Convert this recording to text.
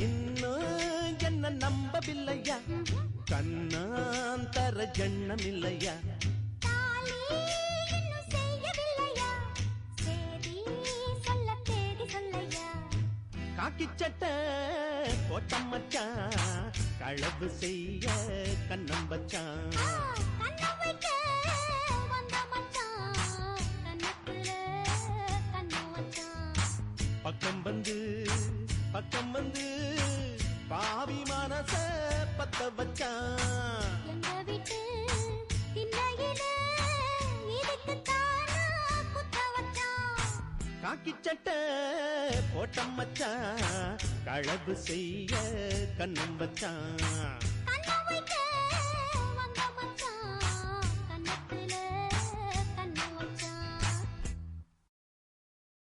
இன்னும் என்ன நம்பவில்லையா? கண்ணாந்தர ஜன்னமில்லையா காக்கி சட்ட போட்ட மச்சான் களவு செய்ய பக்கம் வந்து பாவி மனச பத்த வச்சான். எங்க வீட்டு காக்கி சட்டை போட்டம் மச்சான் களவு செய்ய கண்ணம் வச்சான்.